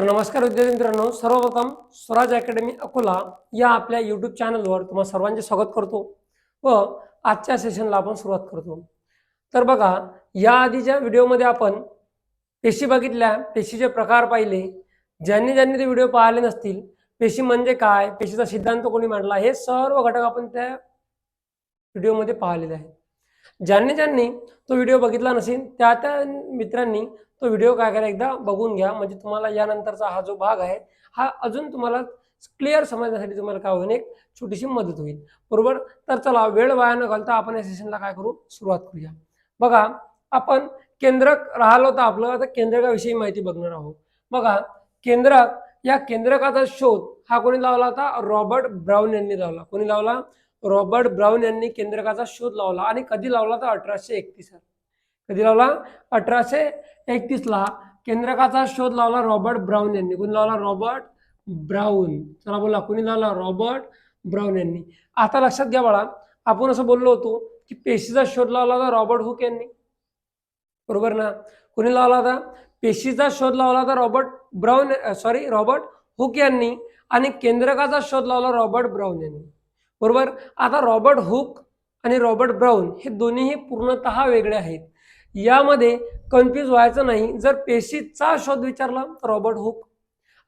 तर नमस्कार विद्यार्थी मित्रांनो सर्वप्रथम स्वराज अकॅडमी अकोला या आपल्या यूट्यूब चॅनलवर तुम्हा सर्वांचे स्वागत करतो व आजच्या सेशनला आपण सुरुवात करतो. तर बघा या आधीच्या व्हिडिओमध्ये आपण पेशी बघितल्या पेशीचे प्रकार पाहिले. ज्यांनी ज्यांनी ते व्हिडिओ पाहिले नसतील पेशी म्हणजे काय पेशीचा सिद्धांत कोणी मांडला हे सर्व घटक आपण त्या व्हिडिओमध्ये पाहिलेले आहेत. ज्यांनी ज्यांनी तो व्हिडिओ बघितला नसेल त्या त्या मित्रांनी तो व्हिडिओ काय करा एकदा बघून घ्या. म्हणजे तुम्हाला यानंतरचा हा जो भाग आहे हा अजून तुम्हाला क्लिअर समजण्यासाठी तुम्हाला काय होईल एक छोटीशी मदत होईल. बरोबर? तर चला वेळ वाया न घालता आपण या सेशनला काय करू? सुरुवात करूया. बघा आपण केंद्रक राहिलो तर आपलं आता केंद्रकाविषयी माहिती बघणार आहोत. बघा केंद्रक या केंद्रकाचा शोध हा कोणी लावला होता? रॉबर्ट ब्राऊन यांनी लावला. कोणी लावला? रॉबर्ट ब्राऊन यांनी केंद्रकाचा शोध लावला आणि कधी लावला तर अठराशे एकतीस कधी लावला? अठराशे एकतीसला केंद्रकाचा शोध लावला रॉबर्ट ब्राऊन यांनी. कोणी लावला? Robert Brown. चला बोला कोणी लावला? रॉबर्ट ब्राऊन यांनी. आता लक्षात घ्या बाळा आपण असं बोललो होतो की पेशीचा शोध लावला होता रॉबर्ट हुक यांनी. बरोबर ना? कोणी लावला होता? पेशीचा शोध लावला होता Robert Brown sorry Robert Hooke यांनी आणि केंद्रकाचा शोध लावला रॉबर्ट ब्राऊन यांनी. बरोबर? आता रॉबर्ट हुक आणि रॉबर्ट ब्राऊन हे दोन्हीही पूर्णतः वेगळे आहेत. यामध्ये कन्फ्यूज व्हायचं नाही. जर पेशीचा शोध विचारला तर रॉबर्ट हुक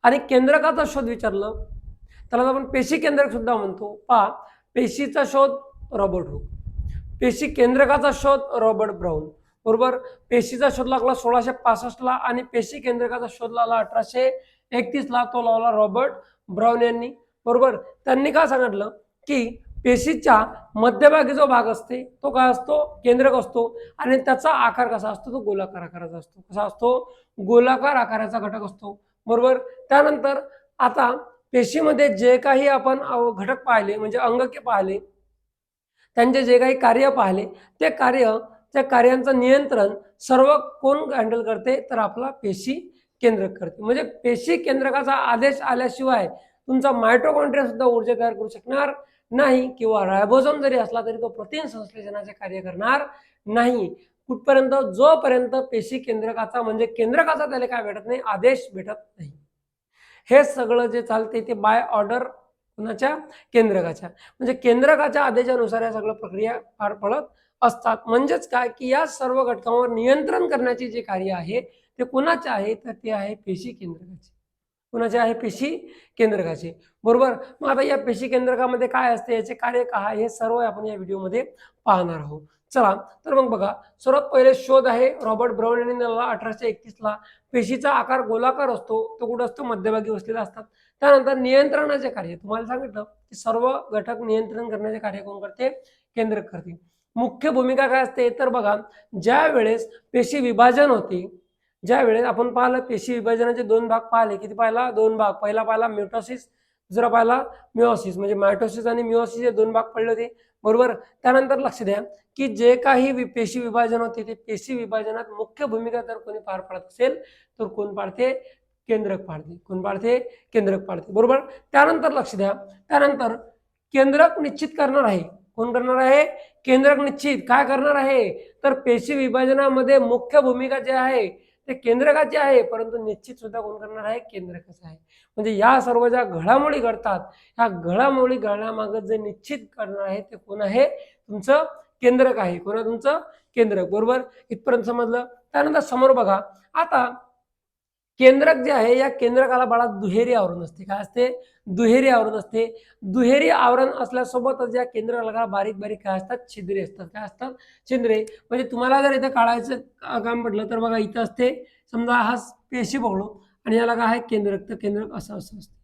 आणि केंद्रकाचा शोध विचारलं त्याला आपण पेशी केंद्रक सुद्धा म्हणतो. पा पेशीचा शोध रॉबर्ट हुक. पेशी केंद्रकाचा शोध रॉबर्ट ब्राऊन. बरोबर? पेशीचा शोध लागला सोळाशे पासष्टला आणि पेशी केंद्रकाचा शोध लागला अठराशे एकतीसला तो लावला रॉबर्ट ब्राऊन यांनी. बरोबर? त्यांनी काय सांगितलं? की पेशीच्या मध्यभागी जो भाग असते तो काय असतो? केंद्रक असतो. आणि त्याचा आकार कसा असतो? तो गोलाकार आकाराचा असतो. कसा असतो? गोलाकार आकाराचा घटक असतो. बरोबर? त्यानंतर आता पेशीमध्ये जे काही आपण घटक पाहिले म्हणजे अंगके पाहिले त्यांचे जे काही कार्य पाहिले ते कार्य त्या कार्यांचं नियंत्रण सर्व कोण हँडल करते? तर आपला पेशी केंद्रक करते. म्हणजे पेशी केंद्रकाचा आदेश आल्याशिवाय तुमचा मायटोकॉन्ड्रिया सुद्धा ऊर्जा तयार करू शकणार. नाही किंवा रायबोझोम जरी असला तरी तो प्रथिन संश्लेषणाचे कार्य करणार नाही. कुठपर्यंत? जोपर्यंत पेशी केंद्रकाचा म्हणजे केंद्रकाचा त्याला काय भेटत नाही? आदेश भेटत नाही. हे सगळं जे चालते ते बाय ऑर्डर कुणाच्या? केंद्रकाच्या. म्हणजे केंद्रकाच्या आदेशानुसार या सगळं प्रक्रिया पार पडत असतात. म्हणजेच काय? की या सर्व घटकांवर नियंत्रण करण्याचे जे कार्य आहे ते कुणाचे आहे? तर ते आहे पेशी केंद्रकाचे. कुणाचे आहे? पेशी केंद्रकाचे. बरोबर? मग आता या पेशी केंद्रकामध्ये काय असते? याचे कार्य काय हे सर्व आपण या व्हिडिओमध्ये पाहणार आहोत. चला तर मग बघा. सर्वात पहिले शोध आहे. रॉबर्ट ब्राऊन यांनी अठराशे एकतीसला. पेशीचा आकार गोलाकार असतो. तो कुठं असतो? मध्यभागी बसलेला असतात. त्यानंतर नियंत्रणाचे कार्य. तुम्हाला सांगितलं की सर्व घटक नियंत्रण करण्याचे कार्य कोण करते? केंद्रक करते. मुख्य भूमिका काय असते? तर बघा ज्या वेळेस पेशी विभाजन होते ज्या वेळेस आपण पाहिलं पेशी विभाजनाचे दोन भाग पाहिले किती पाहिला? दोन भाग. पहिला पाहिला म्युटोसिस दुसरा पाहिला मिओसिस म्हणजे मायटोसिस आणि मिओसिस हे दोन भाग पडले होते. बरोबर? त्यानंतर लक्ष द्या की जे काही पेशी विभाजन होते ते पेशी विभाजनात मुख्य भूमिका जर कोणी पार पाडत असेल तर कोण पाडते? केंद्रक पाडते. कोण पाडते? केंद्रक पाडते. बरोबर? त्यानंतर लक्ष द्या. त्यानंतर केंद्रक निश्चित करणार आहे. कोण करणार आहे? केंद्रक निश्चित. काय करणार आहे? तर पेशी विभाजनामध्ये मुख्य भूमिका जे आहे ते केंद्रकाचे आहे परंतु निश्चित सुद्धा कोण करणार आहे? केंद्रकाचं आहे? म्हणजे या सर्व ज्या घडामोडी घडतात ह्या घडामोडी घडण्यामागं जे निश्चित करणार आहे ते कोण आहे? तुमचं केंद्रक आहे. कोण तुमचं? केंद्रक. बरोबर? इथपर्यंत समजलं? त्यानंतर समोर बघा. आता केंद्रक जे आहे या केंद्रकाला बाळा दुहेरी आवरण असते. काय असते? दुहेरी आवरण असते. दुहेरी आवरण असल्यासोबतच या केंद्रकाला बारीक बारीक काय असतात? छिद्रे असतात. काय असतात? छिद्रे. म्हणजे तुम्हाला जर इथं काढायचं काम पडलं तर बघा इथं असते. समजा हा पेशी बघलो आणि याला काय आहे? केंद्रक. तर केंद्रक असं असं असतं.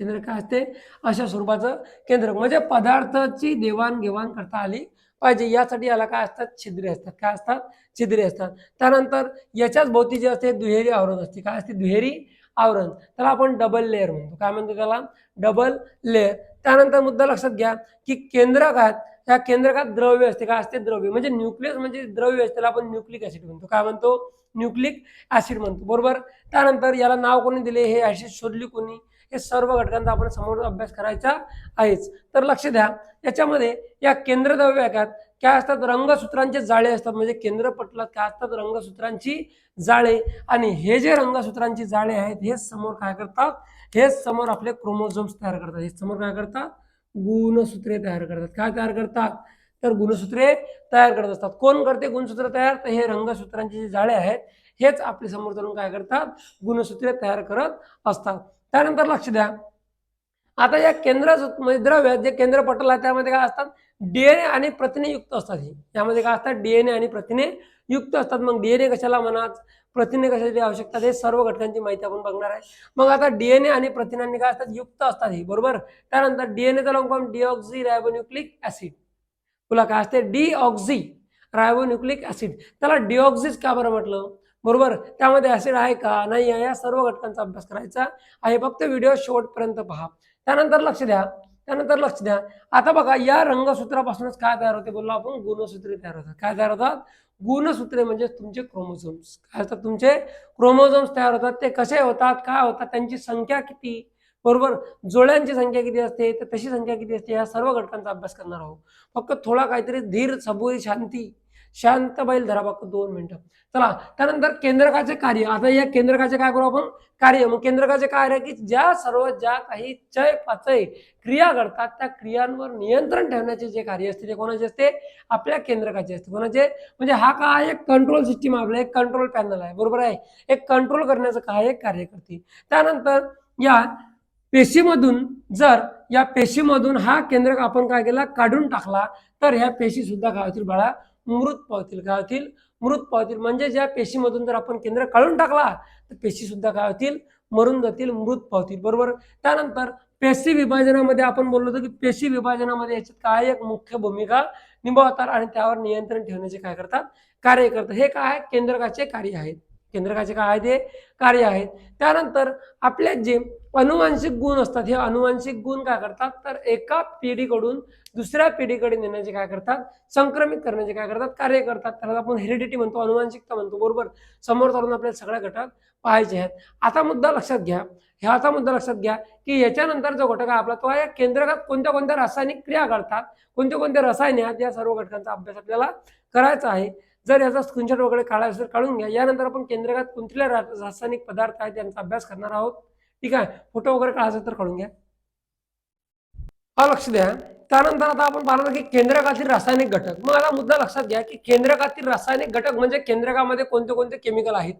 केंद्रक काय असते? अशा स्वरूपाचं केंद्रक. म्हणजे पदार्थाची देवाणघेवाण करता आली पाहिजे. यासाठी याला काय असतात? छिद्रे असतात. काय असतात? छिद्रे असतात. त्यानंतर याच्याच भोवती जे असते दुहेरी आवरण असते. काय असते? दुहेरी आवरण. त्याला आपण डबल लेअर म्हणतो. काय म्हणतो त्याला? डबल लेअर त्यानंतर मुद्दा लक्षात घ्या की केंद्रकात या केंद्रकात द्रव्य असते. काय असते? द्रव्य. म्हणजे न्यूक्लियस म्हणजे द्रव्य असते. त्याला आपण न्यूक्लिक ऍसिड म्हणतो. काय म्हणतो? न्यूक्लिक ऍसिड म्हणतो. बरोबर? त्यानंतर याला नाव कोणी दिले? हे ऍसिड शोधली कोणी? हे सर्व घटकांचा आपण समोर अभ्यास करायचा आहेच. तर लक्ष द्या याच्यामध्ये या केंद्रद्रव्य आहेत काय असतात? रंगसूत्रांचे जाळे असतात. म्हणजे केंद्रपटलात काय असतात? रंगसूत्रांची जाळे. आणि हे जे रंगसूत्रांची जाळे आहेत हे समोर काय करतात? हे समोर आपले क्रोमोझोम्स तयार करतात. हे समोर काय करतात? गुणसूत्रे तयार करतात. काय तयार करतात? तर गुणसूत्रे तयार करत असतात. कोण करते गुणसूत्र तयार? तर हे रंगसूत्रांचे जे जाळे आहेत हेच आपले समोर चालून काय करतात? गुणसूत्रे तयार करत असतात. त्यानंतर लक्ष द्या. आता या केंद्र म्हणजे द्रव्य जे केंद्रपटल आहे त्यामध्ये काय असतात? डीएनए आणि प्रथिने युक्त असतात हे. यामध्ये काय असतात? डीएनए आणि प्रथिने युक्त असतात. मग डीएनए कशाला म्हणा प्रथिने कशाची आवश्यकता हे सर्व घटकांची माहिती आपण बघणार आहे. मग आता डीएनए आणि प्रथिनांनी काय असतात? युक्त असतात हे. बरोबर? त्यानंतर डीएनएचा long form deoxyribonucleic acid तुला काय असते? डिऑक्झी रायबोन्युक्लिक ऍसिड त्याला डिऑक्झीच का बरं म्हटलं? बरोबर? त्यामध्ये ॲसिड आहे का? नाही आहे? या सर्व घटकांचा अभ्यास करायचा आहे. फक्त व्हिडिओ शेवटपर्यंत पहा. त्यानंतर लक्ष द्या. त्यानंतर लक्ष द्या. आता बघा या रंगसूत्रापासूनच काय तयार होते बोललो आपण? गुणसूत्रे तयार होतात. काय तयार होतात? गुणसूत्रे म्हणजे तुमचे क्रोमोझोम्स काय असतात तुमचे? क्रोमोझोम्स तयार होतात. ते कसे होतात? काय होतात? त्यांची संख्या किती? बरोबर? जोड्यांची संख्या किती असते? तर तशी संख्या किती असते? या सर्व घटकांचा अभ्यास करणार आहोत. फक्त थोडा काहीतरी धीर सबुरी शांती शांत बैल धरा फक्त दोन मिनिटं. चला त्यानंतर केंद्रकाचे कार्य. आता या केंद्रकाचे काय करू आपण? कार्य. मग केंद्रकाचे कार्य की ज्या सर्व ज्या काही चय पाचय क्रिया घडतात त्या क्रियांवर नियंत्रण ठेवण्याचे जे कार्य असते ते कोणाचे असते? आपल्या केंद्रकाचे असते. कोणाचे? म्हणजे हा काय एक कंट्रोल सिस्टीम आपला एक कंट्रोल पॅनल आहे. बरोबर आहे? एक कंट्रोल करण्याचं काय एक कार्य करते. त्यानंतर या पेशीमधून जर या पेशीमधून हा केंद्रक आपण काय केला? काढून टाकला तर ह्या पेशी सुद्धा काय होतील बाळा? मृत पावतील काय होतील मृत पावतील. म्हणजे ज्या पेशीमधून जर आपण केंद्र काढून टाकला तर पेशी सुद्धा काय होतील मरून जातील मृत पावतील. बरोबर? त्यानंतर पेशी विभाजनामध्ये आपण बोललो होतो की पेशी विभाजनामध्ये याच्यात काय एक मुख्य भूमिका निभावतात आणि त्यावर नियंत्रण ठेवण्याचे काय करतात? कार्य करतात हे काय केंद्रकाचे कार्य आहेत. केंद्रकाचे काय आहे ते कार्य आहेत त्यानंतर आपले जे अनुवांशिक गुण असतात हे अनुवांशिक गुण काय करतात? तर एका पिढीकडून दुसऱ्या पिढीकडे नेण्याचे काय करतात? संक्रमित करण्याचे काय करतात? कार्य करतात. त्याला आपण हेरिडिटी म्हणतो अनुवांशिकता म्हणतो. बरोबर? समोर चालून आपल्याला सगळ्या घटक पाहायचे आहेत. आता मुद्दा लक्षात घ्या. ह्याचा मुद्दा लक्षात घ्या की याच्यानंतर जो घटक आहे आपला तो या केंद्रकात कोणत्या कोणत्या रासायनिक क्रिया घडतात? कोणते कोणते रसायने आहेत? या सर्व घटकांचा अभ्यास आपल्याला करायचा आहे. जर याचा स्क्रीनशॉट वगैरे काढायचा असेल काढून घ्या. यानंतर आपण केंद्रकात कोणत्या रासायनिक पदार्थ आहेत त्यांचा अभ्यास करणार आहोत. ठीक आहे? फोटो वगैरे काढायचा तर काढून घ्या. हा लक्ष द्या. त्यानंतर आता आपण पाहणार की केंद्रकातील रासायनिक घटक. मग आता मुद्दा लक्षात घ्या की केंद्रकातील रासायनिक घटक म्हणजे केंद्रकामध्ये कोणते कोणते केमिकल आहेत.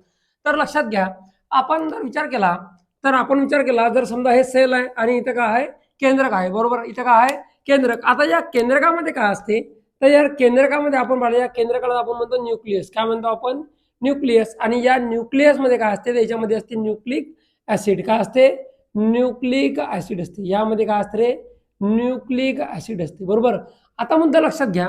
तर लक्षात घ्या. आपण जर विचार केला तर आपण विचार केला जर समजा हे सेल आहे आणि इथं काय आहे? केंद्रक आहे. बरोबर? इथं काय आहे? केंद्रक. आता या केंद्रकामध्ये काय असते? तर या केंद्रकामध्ये आपण पाहिलं या केंद्रकाला आपण म्हणतो न्यूक्लियस. काय म्हणतो आपण? न्यूक्लियस. आणि या न्यूक्लियसमध्ये काय असते? त्याच्यामध्ये असते न्यूक्लिक ऍसिड काय असते? न्यूक्लिक ऍसिड असते. यामध्ये काय असते रे? न्यूक्लिक ऍसिड असते. बरोबर? आता मुद्दा लक्षात घ्या.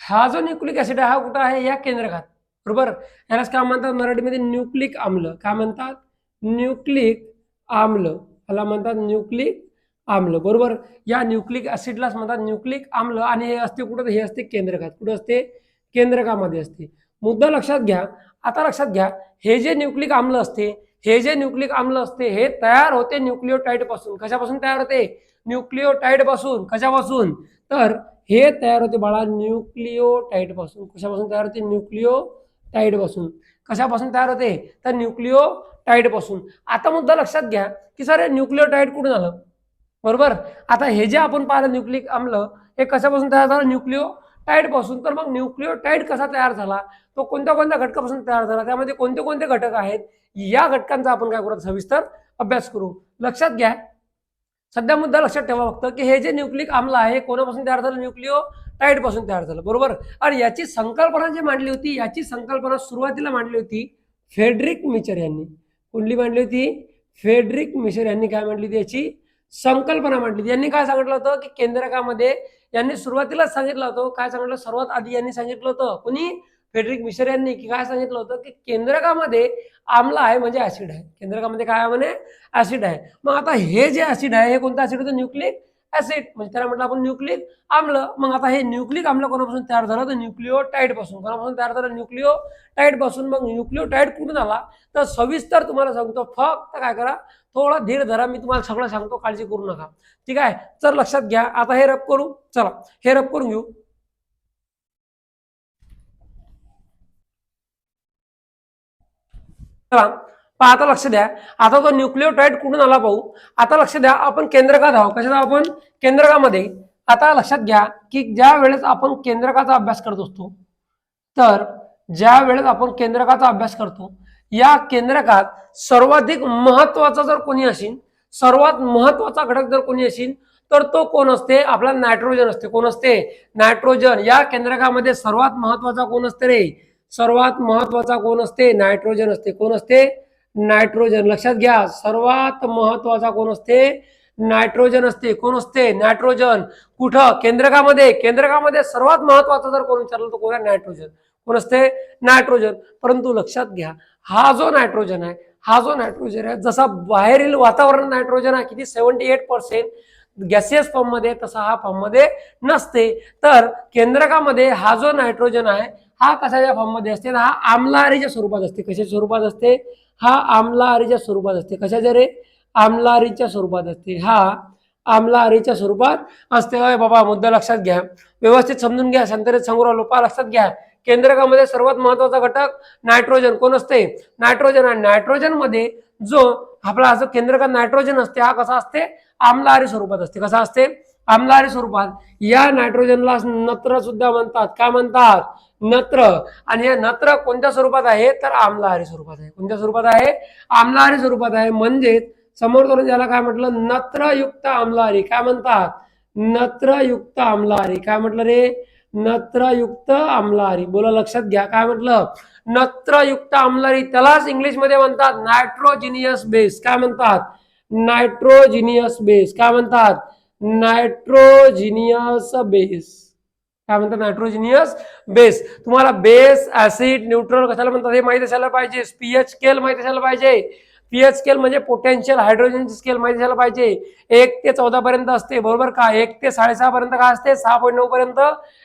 हा जो न्यूक्लिक ऍसिड आहे हा कुठं आहे? या केंद्रकात. बरोबर? यालाच काय म्हणतात? मराठीमध्ये न्यूक्लिक आम्ल. काय म्हणतात? न्यूक्लिक आम्ल. याला म्हणतात न्यूक्लिक आम्ल बरोबर? या न्यूक्लिक ऍसिडलाच म्हणतात न्यूक्लिक आम्ल आणि हे असते कुठं? हे असते केंद्रकात कुठं असते? केंद्रकामध्ये असते. मुद्दा लक्षात घ्या. आता लक्षात घ्या हे जे न्यूक्लिक आम्ल असते हे जे न्यूक्लिक आम्ल असते हे तयार होते न्यूक्लिओटाईडपासून कशापासून तयार होते? न्यूक्लिओटाईडपासून कशापासून? तर हे तयार होते बाळा न्यूक्लिओटाईडपासून कशापासून तयार होते? न्यूक्लिओटाईडपासून कशापासून तयार होते? तर न्यूक्लिओटाईडपासून आता मुद्दा लक्षात घ्या की सर हे न्यूक्लिओटाईड कुठून आलं बरोबर? आता हे जे आपण पाहिलं न्यूक्लिक आम्ल हे कशापासून तयार झालं? न्यूक्लिओ पासून. तर मग न्यूक्लिओटाईड कसा तयार झाला? तो कोणत्या कोणत्या घटकापासून तयार झाला? त्यामध्ये कोणते कोणते घटक आहेत? या घटकांचा आपण काय करू? सविस्तर अभ्यास करू. लक्षात घ्या. सध्या मुद्दा लक्षात ठेवा फक्त की हे जे न्यूक्लिक आम्ल आहे हे कोणापासून तयार झालं? न्यूक्लिओ पासून तयार झालं. बरोबर? आणि याची संकल्पना जी मांडली होती याची संकल्पना सुरुवातीला मांडली होती फेडरिक मिचर यांनी. कुंडली मांडली होती? फेडरिक मिचर यांनी काय मांडली होती याची? संकल्पना म्हटली. यांनी काय सांगितलं होतं की केंद्रकामध्ये यांनी सुरुवातीलाच सांगितलं होतं काय सांगितलं? सर्वात आधी यांनी सांगितलं होतं. कुणी? फेडरिक मिशर यांनी की काय सांगितलं होतं? की केंद्रकामध्ये आम्ल आहे म्हणजे ऍसिड आहे. केंद्रकामध्ये काय म्हणे ऍसिड आहे. मग आता हे जे ऍसिड आहे हे कोणतं ऍसिड होतं? न्यूक्लिक ऍसिड म्हणजे त्याला म्हटलं आपण न्यूक्लिक आम्ल. मग आता हे न्यूक्लिक आम्ल कोणापासून तयार झालं? तर न्यूक्लिओटाईडपासून. कोणापासून तयार झालं? न्यूक्लिओटाईडपासून. मग न्यूक्लिओ टाईट कुठून आला? तर सविस्तर तुम्हाला सांगतो. फक्त काय करा. थोडा धीर धरा. मी तुम्हाला सगळं सांगतो. काळजी करू नका. ठीक आहे? तर लक्षात घ्या. आता हे रब करू. चला. हे रब करून घेऊ. चला. पहा आता लक्ष द्या. आता तो न्यूक्लिओटाईड कुठून आला पाहू आता लक्ष द्या आपण केंद्रकात आहोत. कशात आपण? केंद्रकामध्ये. आता लक्षात घ्या की ज्या वेळेस आपण केंद्रकाचा अभ्यास करत असतो तर ज्या वेळेस आपण केंद्रकाचा अभ्यास करतो या केंद्रकात सर्वाधिक महत्त्वाचा जर कोणी असेल सर्वात महत्त्वाचा घटक जर कोणी असेल तर तो कोण असते? आपला नायट्रोजन असते. कोण असते? नायट्रोजन. या केंद्रकामध्ये सर्वात महत्त्वाचा कोण असते रे? सर्वात महत्त्वाचा कोण असते? नायट्रोजन असते. कोण असते? नायट्रोजन. लक्षात घ्या सर्वात महत्त्वाचा कोण असते? नायट्रोजन असते. कोण असते? नायट्रोजन. कुठं? केंद्रकामध्ये. केंद्रकामध्ये सर्वात महत्त्वाचा जर कोण विचारलं तर कोण आहे? नायट्रोजन. कोण असते? नायट्रोजन. परंतु लक्षात घ्या हा जो नायट्रोजन आहे हा जो नायट्रोजन आहे जसा बाहेरील वातावरण नायट्रोजन आहे किती? सेव्हन्टी एट पर्सेंट गॅसियस फॉर्ममध्ये तसा हा फॉर्ममध्ये नसते. तर केंद्रकामध्ये हा जो नायट्रोजन आहे हा कशाच्या फॉर्ममध्ये असते तर हा आम्लारीच्या स्वरूपात असते. कशाच्या स्वरूपात असते? हा आम्लारीच्या स्वरूपात असते. कशाच्या रे आम्लारीच्या स्वरूपात असते. हा आम्लारीच्या स्वरूपात असते. अरे बाबा मुद्दा लक्षात घ्या. व्यवस्थित समजून घ्या. संतरित संग्रह लोपा लक्षात घ्या. केंद्रकामध्ये सर्वात महत्त्वाचा घटक नायट्रोजन. कोण असते? नायट्रोजन. आणि नायट्रोजनमध्ये जो आपला जो केंद्रकात नायट्रोजन असते हा कसा असते? आम्लारी स्वरूपात असते. कसा असते? आम्लारी स्वरूपात. या नायट्रोजनला नत्र सुद्धा म्हणतात. काय म्हणतात? नत्र. आणि हे नत्र कोणत्या स्वरूपात आहे? तर आम्लहारी स्वरूपात आहे. कोणत्या स्वरूपात आहे? आम्लहारी स्वरूपात आहे. म्हणजेच समोर करून ज्याला काय म्हटलं? नत्रयुक्त आम्लहारी. काय म्हणतात? नत्रयुक्त आम्लहारी. काय म्हटलं रे? नत्रयुक्त आम्लहारी. बोला लक्षात घ्या. काय म्हटलं? नत्रयुक्त आम्लहारी त्यालाच इंग्लिशमध्ये म्हणतात. नायट्रोजिनियस बेस काय म्हणतात? नायट्रोजिनियस बेस काय म्हणतात? Nitrogenous base. काय म्हणतात? Nitrogenous base. तुम्हाला बेस ऍसिड न्यूट्रल कशाला म्हणतात? हे माहिती असायला पाहिजे. पीएच स्केल माहिती असायला पाहिजे. पीएच स्केल म्हणजे पोटेन्शियल हायड्रोजनची स्केल माहिती असायला पाहिजे. एक ते चौदा पर्यंत असते बरोबर का? एक ते साडेसहा पर्यंत काय असते? सहा पॉईंट नऊ पर्यंत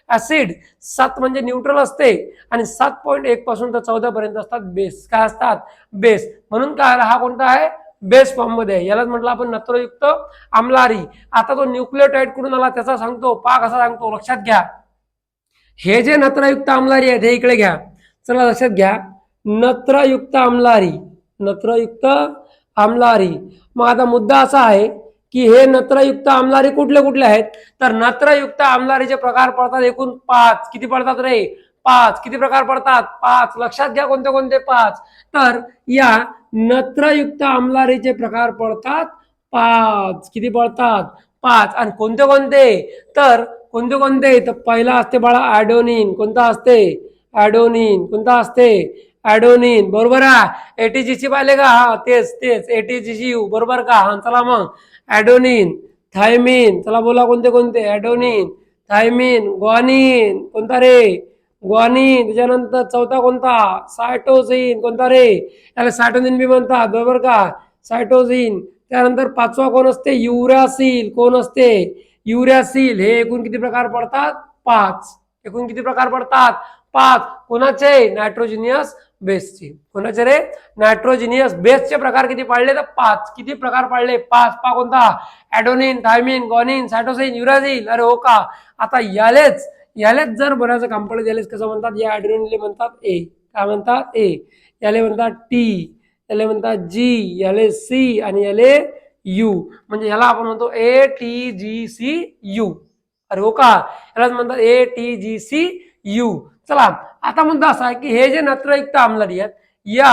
ऍसिड. सात म्हणजे न्यूट्रल असते. आणि सात पॉईंट एक पासून तर चौदा पर्यंत असतात बेस. काय असतात? बेस. म्हणून काय हा कोणता आहे? बेस फॉर्ममध्ये आहे. यालाच म्हटलं आपण नत्रयुक्त आमलारी. आता तो न्यूक्लिओटाईड कुठून आला त्याचा सांगतो पा असा सांगतो लक्षात घ्या. हे जे नत्रयुक्त आमलारी आहेत हे इकडे घ्या. चला लक्षात घ्या. नत्रयुक्त आमलारी. नत्रयुक्त आमलारी. मग आता मुद्दा असा आहे की हे नत्रयुक्त आमलारी कुठले कुठले आहेत? तर नत्रयुक्त आमलारीचे प्रकार पडतात एकूण पाच. किती पडतात रे? पाच. किती प्रकार पडतात? पाच. लक्षात घ्या कोणते कोणते पाच. तर या नत्रयुक्त आमलारीचे प्रकार पडतात. पाच. किती पडतात? पाच. आणि कोणते कोणते? तर कोणते कोणते? तर पहिला असते बाळा ॲडोनिन कोणता असते? ॲडोनिन कोणता असते? ॲडोनिन बरोबर आहे? एटीजीसी पाहिले का? हा तेच तेच. एटीजीसी यू बरोबर का? हा चला मग. ॲडोनिन थायमिन चला बोला कोणते कोणते? ॲडोनिन थायमिन ग्वानिन कोणता रे? ग्वानिन त्याच्यानंतर चौथा कोणता? सायटोझिन. कोणता रे? त्याला सायटोझिन बी म्हणतात बरोबर का? सायटोझिन. त्यानंतर पाचवा कोण असते? युरासिल. कोण असते? युरासिल. हे एकूण किती प्रकार पडतात? पाच. एकूण किती प्रकार पडतात? पाच. कोणाचे? नायट्रोजिनियस बेसचे. कोणाचे रे? नायट्रोजिनियस बेसचे प्रकार किती पाडले? तर पाच. किती प्रकार पाडले? पाच. पा कोणता? Adenine thymine guanine cytosine uracil अरे हो का? आता यालेच यालेच जर बनायचं काम पडलं यालेच कसं म्हणतात? या ॲडोनिनले म्हणतात ए काय म्हणतात? ए याले म्हणतात टी याले म्हणतात जी याले सी आणि याले यू म्हणजे याला आपण म्हणतो A T G C U अरे हो का? यालाच म्हणतात A T G C U चला आता मुद्दा असा आहे की हे जे नत्रयुक्त आम्लारी आहेत या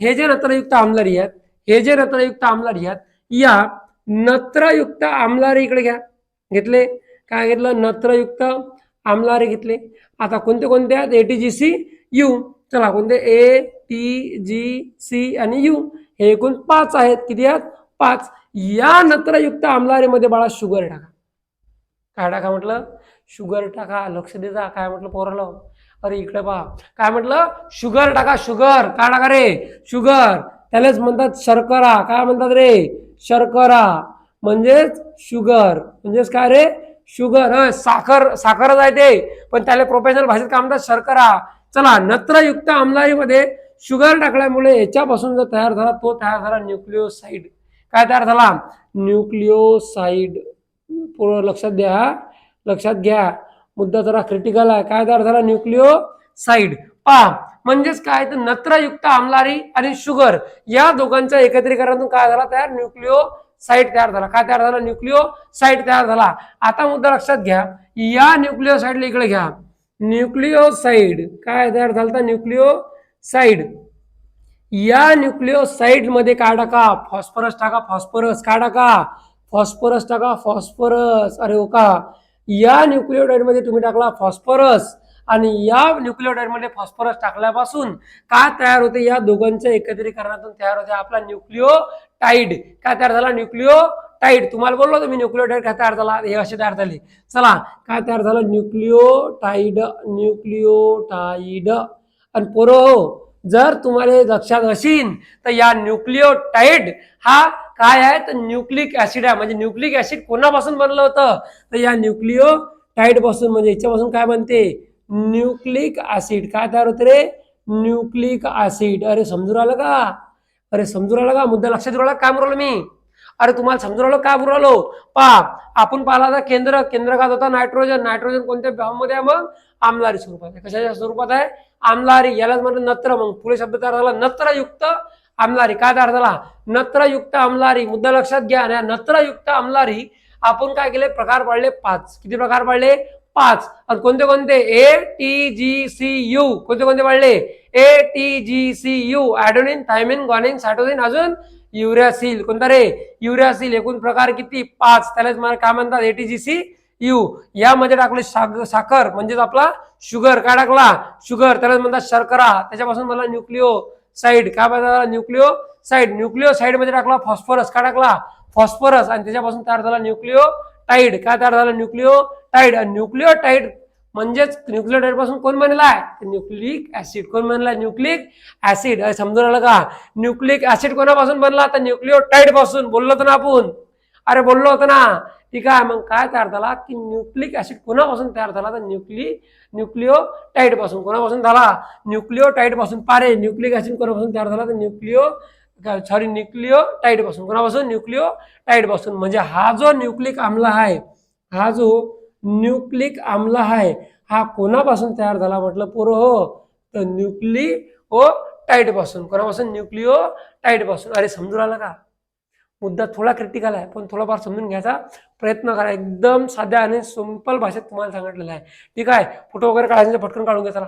हे जे नत्रयुक्त आम्लारी आहेत हे जे नत्रयुक्त आम्लारी आहेत या नत्रयुक्त आमलारी इकडे घ्या. घेतले? काय घेतलं? नत्रयुक्त आमलारे घेतले. आता कोणते कोणते आहेत A T G C U चला कोणते? ए टी जी सी आणि यू हे एकूण पाच आहेत. किती आहेत? पाच. या नत्रयुक्त आमलारीमध्ये बाळा शुगर टाका. काय टाका म्हटलं? शुगर टाका. लक्ष देता काय म्हटलं पोराला? अरे इकडे पहा. काय म्हटलं? शुगर टाका. शुगर. काय टाका रे? शुगर. त्यालाच म्हणतात शर्करा. काय म्हणतात रे? शर्करा. म्हणजेच शुगर. म्हणजेच काय रे? शुगर साखर साखरच आहे ते. पण त्याला प्रोफेशनल भाषेत काय म्हणतात? शर्करा. चला नत्रयुक्त आम्लारीमध्ये शुगर टाकल्यामुळे याच्यापासून जो तयार झाला तो तयार झाला न्यूक्लिओसाइड. काय तयार झाला? न्यूक्लिओसाइड. पूर्ण लक्षात द्या लक्षात घ्या. मुद्दा जरा क्रिटिकल आहे. काय तयार झाला? न्यूक्लिओसाइड. पहा म्हणजेच काय? तर नत्रयुक्त आमलारी आणि शुगर या दोघांच्या एकत्रीकरणातून काय झाला? तयार न्यूक्लिओ साईट तयार झाला. काय तयार झाला? न्यूक्लिओ साईट तयार झाला. आता मुद्दा लक्षात घ्या. या न्यूक्लिओ साईडला इकडे घ्या. न्यूक्लिओ साईड काय तयार झाला न्यूक्लिओ साईड या न्यूक्लिओ साईडमध्ये काय टाका? फॉस्फरस टाका. फॉस्फरस काय टाका? फॉस्फरस टाका. फॉस्फरस अरे हो का? या न्यूक्लिओटाईडमध्ये तुम्ही टाकला फॉस्फरस आणि या न्यूक्लिओटाईडमध्ये फॉस्फरस टाकल्यापासून काय तयार होते? या दोघांच्या एकत्रीकरणातून तयार होते आपला न्यूक्लिओ टाईड काय तयार झाला? न्यूक्लिओ टाईड तुम्हाला बोललो तुम्ही न्यूक्लिओटाईड काय तयार झाला? हे असे तयार झाले? चला काय तयार झालं? न्यूक्लिओ टाईड न्यूक्लिओ टाईड आणि पोरो जर तुम्हाला लक्षात असेल तर या न्यूक्लिओटाईड हा काय आहे? तर न्यूक्लिक ऍसिड आहे. म्हणजे न्यूक्लिक ऍसिड कोणापासून बनलं होतं? तर या न्यूक्लिओ टाईडपासून. म्हणजे याच्यापासून काय बनते? न्यूक्लिक ऍसिड काय तयार होतं रे? न्यूक्लिक ऍसिड अरे समजून आलं का? अरे समजून राहिलं का? मुद्दा लक्षात राहिला काय बोललो मी? अरे तुम्हाला समजून राहिलो काय बोलालो पा आपण पाहिला तर केंद्र केंद्र काय होता नायट्रोजन. नायट्रोजन कोणत्या भावामध्ये आहे मग? आमलारी स्वरूपात आहे. कशाच्या स्वरूपात आहे? आमलारी यालाच म्हणतात नत्र. मग पुढे शब्द तयार झाला नत्रयुक्त आमलारी काय तयार झाला? नत्रयुक्त आमलारी मुद्दा लक्षात घ्या. नत्रयुक्त आमलारी आपण काय केले? प्रकार पाडले पाच. किती प्रकार पाडले? पाच. आणि कोणते कोणते? A T G C U कोणते कोणते वाढले? A T G C U adenine thymine guanine cytosine अजून युरियासिल कोणता रे? युरियासिल एकूण प्रकार किती? पाच. त्यालाच मला काय म्हणतात? A T G C U यामध्ये टाकले साखर. म्हणजेच आपला शुगर. काय टाकला? शुगर. त्याला म्हणतात शर्करा. त्याच्यापासून मला न्यूक्लिओ साईड काय म्हणतात न्यूक्लिओ साईड न्यूक्लिओ साईडमध्ये टाकला फॉस्फरस. काय टाकला? फॉस्फरस. आणि त्याच्यापासून तयार झाला न्यूक्लिओ टाईड काय तयार झाला? न्यूक्लिओ टाईड न्यूक्लिओ टाईड म्हणजेच न्यूक्लिओटाईडपासून कोण बनला आहे? न्यूक्लिक ऍसिड कोण बनला? न्यूक्लिक ऍसिड समजून आलं का? न्यूक्लिक ऍसिड कोणापासून बनला? तर न्यूक्लिओटाईडपासून. बोललो होतो ना आपण. अरे बोललो होतो ना. ठीक आहे मग काय तयार झाला? की न्यूक्लिक ऍसिड कोणापासून तयार झाला? तर न्यूक्ली न्यूक्लिओ टाईडपासून. कोणापासून झाला? न्यूक्लिओ टाईडपासून पारे न्यूक्लिक ऍसिड कोणापासून तयार झाला? तर न्यूक्लिओ सॉरी न्यूक्लिओ टाईडपासून. कोणापासून? न्यूक्लिओ टाईडपासून. म्हणजे हा जो न्यूक्लिक आम्ल आहे हा जो न्यूक्लिक आम्ल आहे. हा कोणापासून तयार झाला म्हटलं पोरं हो? तर न्यूक्लिओ टाईडपासून कोणापासून? न्यूक्लिओ टाईटपासून अरे समजून आलं का? मुद्दा थोडा क्रिटिकल आहे पण थोडाफार समजून घ्यायचा प्रयत्न करा. एकदम साध्या आणि सिंपल भाषेत तुम्हाला सांगितलेलं आहे. ठीक आहे? फोटो वगैरे काढायचे पटकन काढून घ्या चला.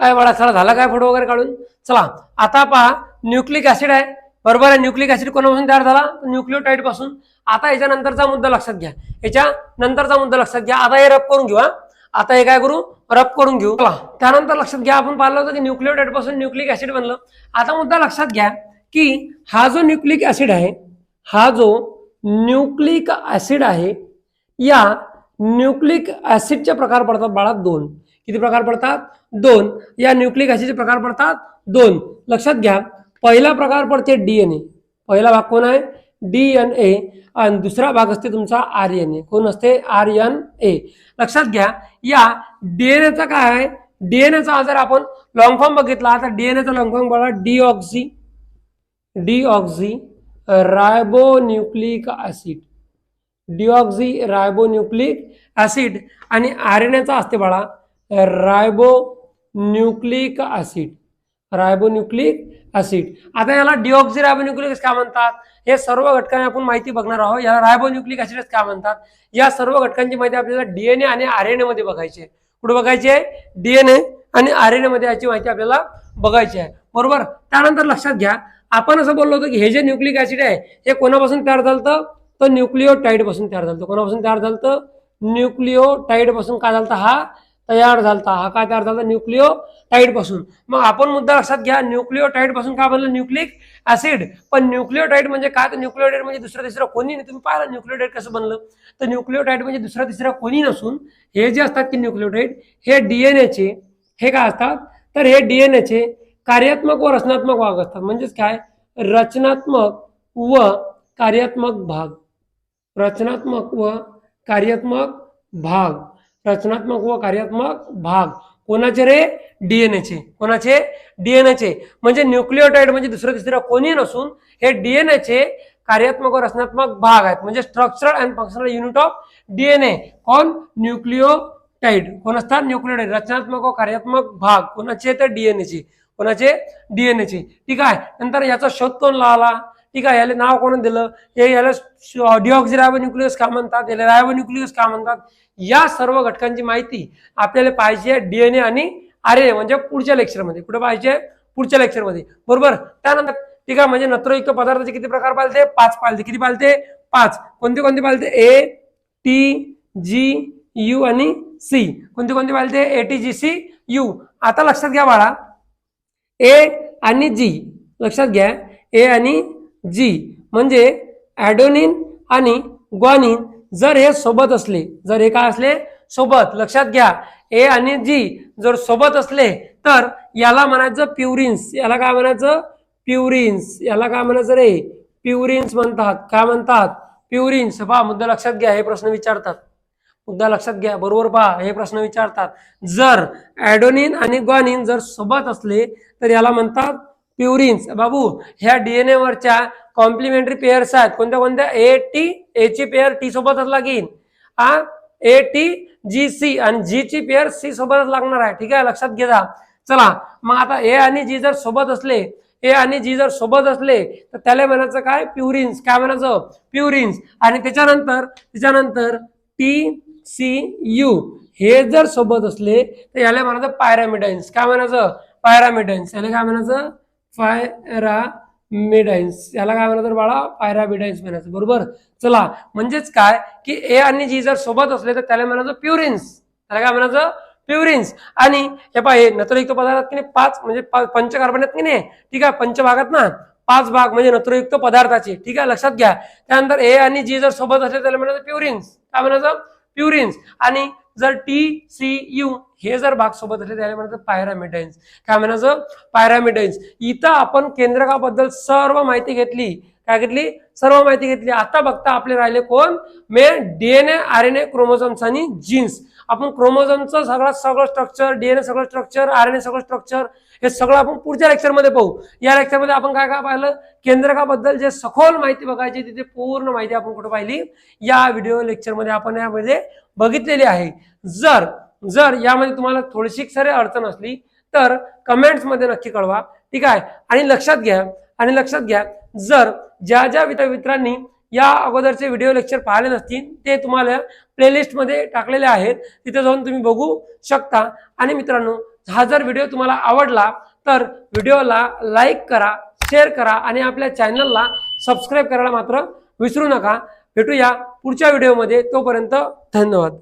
काय बाळा चला झाला काय फोटो वगैरे काढून? चला आता पहा न्यूक्लिक ऍसिड आहे. बरोबर आहे न्यूक्लिक ऍसिड कोणापासून तयार झाला? न्यूक्लिओटाईडपासून. आता याच्या नंतरचा मुद्दा लक्षात घ्या. याच्या नंतरचा मुद्दा लक्षात घ्या. आता हे रब करून घेऊ आता हे काय करू? रब करून घेऊ. त्यानंतर लक्षात घ्या आपण पाहिलं होतं की न्यूक्लिओटाईडपासून न्यूक्लिक ऍसिड बनलं. आता मुद्दा लक्षात घ्या की हा जो न्यूक्लिक ऍसिड आहे हा जो न्यूक्लिक ऍसिड आहे या न्यूक्लिक ऍसिडचे प्रकार पडतात बाळात दोन. किती प्रकार पडतात? दोन. या न्यूक्लिक ऍसिडचे प्रकार पडतात दोन. लक्षात घ्या पहिला प्रकार पडते डीएनए पहिला भाग कोण आहे? डीएनए आणि दुसरा भाग असते तुमचा आर एन ए कोण असते? आर एन ए लक्षात घ्या या डीएनएचा काय आहे? डीएनएचा जर आपण लॉंग फॉर्म बघितला तर डीएनएचा लॉंग फॉर्म बघा deoxy deoxyribonucleic acid deoxyribonucleic acid आणि आर एन एचा असते बाळा ribo nucleic acid ribonucleic acid आता याला डिऑक्झी रायबोन्यूक्लिक काय म्हणतात? हे सर्व घटकांनी आपण माहिती बघणार आहोत. याला रायबोन्युक्लिक ऍसिड काय म्हणतात? या सर्व घटकांची माहिती आपल्याला डीएनए आणि आरएनए मध्ये बघायची आहे. कुठे बघायची आहे? डीएनए आणि आरएनए मध्ये याची माहिती आपल्याला बघायची आहे. बरोबर? त्यानंतर लक्षात घ्या. आपण असं बोललो होतो की हे जे न्यूक्लिक ऍसिड आहे हे कोणापासून तयार झालं तर न्यूक्लिओटाईडपासून तयार झालं कोणापासून तयार झालं न्यूक्लिओटाईडपासून काय झालं हा? तयार झालता. हा काय तयार झाला न्यूक्लिओ पासून मग आपण मुद्दा लक्षात घ्या न्यूक्लिओ पासून काय बनलं? न्यूक्लिक ऍसिड पण न्यूक्लिओटाईड म्हणजे काय? तर न्यूक्लिओटाईड म्हणजे दुसरं तिसरं कोणी नाही. तुम्ही पाहिलं न्यूक्लिओटाईड कसं बनलं? तर न्यूक्लिओटाईड म्हणजे दुसरा तिसरा कोणी नसून हे जे असतात की न्यूक्लिओटाईड हे डीएनएचे हे काय असतात? तर हे डीएनएचे कार्यात्मक व रचनात्मक भाग असतात. म्हणजेच काय? रचनात्मक व कार्यात्मक भाग. रचनात्मक व कार्यात्मक भाग. रचनात्मक व कार्यात्मक भाग. कोणाचे रे? डीएनएचे कोणाचे? डीएनएचे म्हणजे न्यूक्लिओटाईड म्हणजे दुसरं तिसरं कोणी नसून हे डीएनएचे कार्यात्मक व रचनात्मक भाग आहेत. म्हणजे structural and functional unit of DNA कोण? न्यूक्लिओटाइड कोण असतात? न्यूक्लिओटाइड रचनात्मक व कार्यात्मक भाग. कोणाचे? तर डीएनएचे कोणाचे? डीएनएचे ठीक आहे. नंतर याचा शोध कोण लावला? ठीक आहे याला नाव कोण दिलं? हे याला डिऑक्झी रायबोन्यूक्लियस का म्हणतात? याला रायबोन्यूक्लियस का म्हणतात? या सर्व घटकांची माहिती आपल्याला पाहिजे डीएनए आणि आर ए ए म्हणजे पुढच्या लेक्चरमध्ये कुठे पाहिजे? पुढच्या लेक्चरमध्ये बरोबर? त्यानंतर ठीक आहे म्हणजे नत्रयुक्त पदार्थाचे किती प्रकार पाळते पाच पालते. किती पाळते पाच. कोणते कोणते पाळते ए टी जी यू आणि सी कोणते कोणते पाळते A T G C U आता लक्षात घ्या बाळा. ए आणि जी लक्षात घ्या. ए आणि जी म्हणजे ॲडोनिन आणि ग्वानिन जर हे सोबत असले जर हे काय असले? सोबत. लक्षात घ्या. ए आणि जी जर सोबत असले तर याला म्हणायचं प्युरिन्स याला काय म्हणायचं? प्युरिन्स याला काय म्हणायचं रे? प्युरिन्स म्हणतात. काय म्हणतात? प्युरिन्स पहा मुद्दा लक्षात घ्या. हे प्रश्न विचारतात. मुद्दा लक्षात घ्या. बरोबर पहा. हे प्रश्न विचारतात. जर ॲडोनिन आणि ग्वानिन जर सोबत असले तर याला म्हणतात प्युरिन्स. बाबू ह्या डीएनए वरच्या कॉम्प्लिमेंटरी पेअर्स आहेत. कोणत्या कोणत्या? ए टी ए ची पेअर टी सोबतच लागेल आ? ए टी जी सी आणि जी ची पेअर सी सोबतच लागणार आहे. ठीक आहे? लक्षात घ्या चला मग आता ए आणि जी जर सोबत असले ए आणि जी जर सोबत असले तर त्याला म्हणायचं काय? प्युरिन्स काय म्हणायचं? प्युरिन्स आणि त्याच्यानंतर त्याच्यानंतर टी सी यू हे जर सोबत असले तर याला म्हणायचं पायरामिडाइन्स काय म्हणायचं? पायरामिडन्स याला काय म्हणायचं? पायरामिडाइन्स याला काय म्हणायचं बाळा? पायरामिडाइन्स म्हणायचं. बरोबर? चला म्हणजेच काय? की ए आणि जी जर सोबत असले तर त्याला म्हणायचं प्युरिन्स त्याला काय म्हणायचं? प्युरिन्स आणि हे पाय हे नत्रयुक्त पदार्थात की नाही? पाच म्हणजे पा- पंचकार्बन आहेत की नाही? ठीक आहे पंचभागात ना? पाच भाग म्हणजे नत्रयुक्त पदार्थाचे. ठीक आहे लक्षात घ्या. त्यानंतर ए आणि जी जर सोबत असले त्याला म्हणायचं प्युरिन्स काय म्हणायचं? प्युरिन्स आणि जर टी सी यू हे जर भाग सोबत असले त्याला म्हणतात पायरामिडाईन्स काय म्हणायचं? पायरामिडाईन्स इथं आपण केंद्रकाबद्दल सर्व माहिती घेतली. काय घेतली? सर्व माहिती घेतली. आता बघता आपले राहिले कोण? मे DNA R N A chromosomes आणि जीन्स आपण क्रोमोझोमचं सगळं सगळं स्ट्रक्चर डीएनए सगळं स्ट्रक्चर आर एन ए सगळं स्ट्रक्चर हे सगळं आपण पुढच्या लेक्चरमध्ये पाहू. या लेक्चरमध्ये आपण काय काय पाहिलं? केंद्रकाबद्दल जे सखोल माहिती बघायची तिथे पूर्ण माहिती आपण कुठं पाहिली? या व्हिडिओ लेक्चरमध्ये आपण यामध्ये बघितलेली आहे. जर जर यामध्ये तुम्हाला थोडीशी सारी अडचण असली तर कमेंट्समध्ये नक्की कळवा. ठीक आहे? आणि लक्षात घ्या. आणि लक्षात घ्या. जर ज्या ज्या मित्र- मित्रांनी या अगोदरचे व्हिडिओ लेक्चर पाहिले नसतील ते तुम्हाला प्लेलिस्टमध्ये टाकलेले आहेत. तिथे जाऊन तुम्ही बघू शकता. आणि मित्रांनो हा जर व्हिडिओ तुम्हाला आवडला तर व्हिडिओला लाईक करा शेअर करा आणि आपल्या चॅनलला सबस्क्राईब करायला मात्र विसरू नका. भेटूया पुढच्या व्हिडिओमध्ये. तोपर्यंत धन्यवाद.